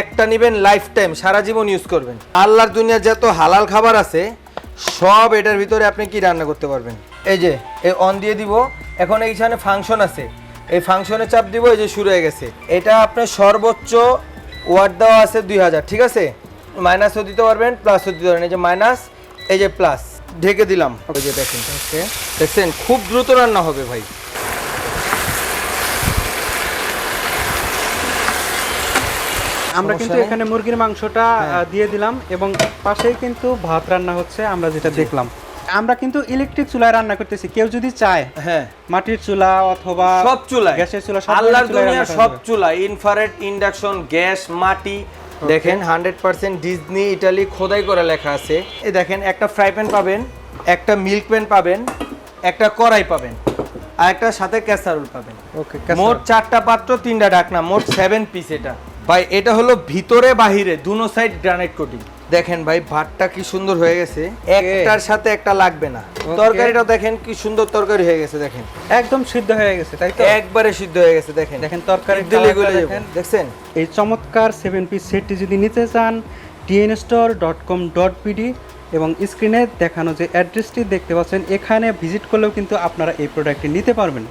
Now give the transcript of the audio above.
একটা নেবেন lifetime সারা জীবন ইউজ করবেন। আল্লাহর দুনিয়ার যত হালাল খাবার আছে, সব এটার ভিতরে আপনি কি রান্না করতে পারবেন? এই যে, এই অন দিয়ে দিব। এখন এইখানে ফাংশন আছে। এই ফাংশনে চাপ দিব, এই যে শুরু হয়ে গেছে। এটা আপনার সর্বোচ্চ ওয়াট দেওয়া আছে দুই হাজার, ঠিক আছে? মাইনাসও দিতে পারবেন প্লাসও দিতে পারবেন। এই যে মাইনাস এই যে প্লাস ঢেকে দিলাম। ওই যে দেখেন দেখছেন? খুব দ্রুত রান্না হবে ভাই। আমরা কিন্তু এখানে মুরগির মাংসটা দিয়ে দিলাম এবং পাশেই কিন্তু ভাত রান্না হচ্ছে আমরা যেটা দেখলাম। আমরা কিন্তু ইলেকট্রিক চুলায় রান্না করতেছি কেউ যদি চায় হ্যাঁ। মাটির চুলা অথবা সব চুলায়। গ্যাসের চুলা সব আল্লাহর দুনিয়া সব। চুলা ইনফ্রারেড ইন্ডাকশন গ্যাস মাটি। দেখেন হান্ড্রেড পার্সেন্ট ডিজনি ইটালি খোদাই করে লেখা আছে। এই দেখেন একটা ফ্রাই প্যান পাবেন একটা মিল্ক প্যান পাবেন একটা কড়াই পাবেন আর একটা সাথে ক্যাসারোল পাবেন। ওকে মোট চারটা পাত্র তিনটা ঢাকনা মোট সেভেন পিস এটা। ভাই এটা হলো ভিতরে বাহিরে দুনো সাইড গ্রানাইট কোটিং দেখেন ভাই ভাতটা কি সুন্দর হয়ে গেছে। একটার সাথে একটা লাগবে না। তরকারিটা দেখেন কি সুন্দর তরকারি হয়ে গেছে দেখেন। একদম সিদ্ধ হয়ে গেছে তাই তো? একবারে সিদ্ধ হয়ে গেছে দেখেন। দেখেন তরকারি দিলে গলে দেখেন। দেখছেন? এই চমৎকার সেভেন পিস সেটটি যদি নিতে চান T N store dot com dot BD এবং স্ক্রিনে দেখানো যে অ্যাড্রেসটি দেখতে পাচ্ছেন এখানে ভিজিট করলেও কিন্তু আপনারা এই প্রোডাক্টটি নিতে পারবেন।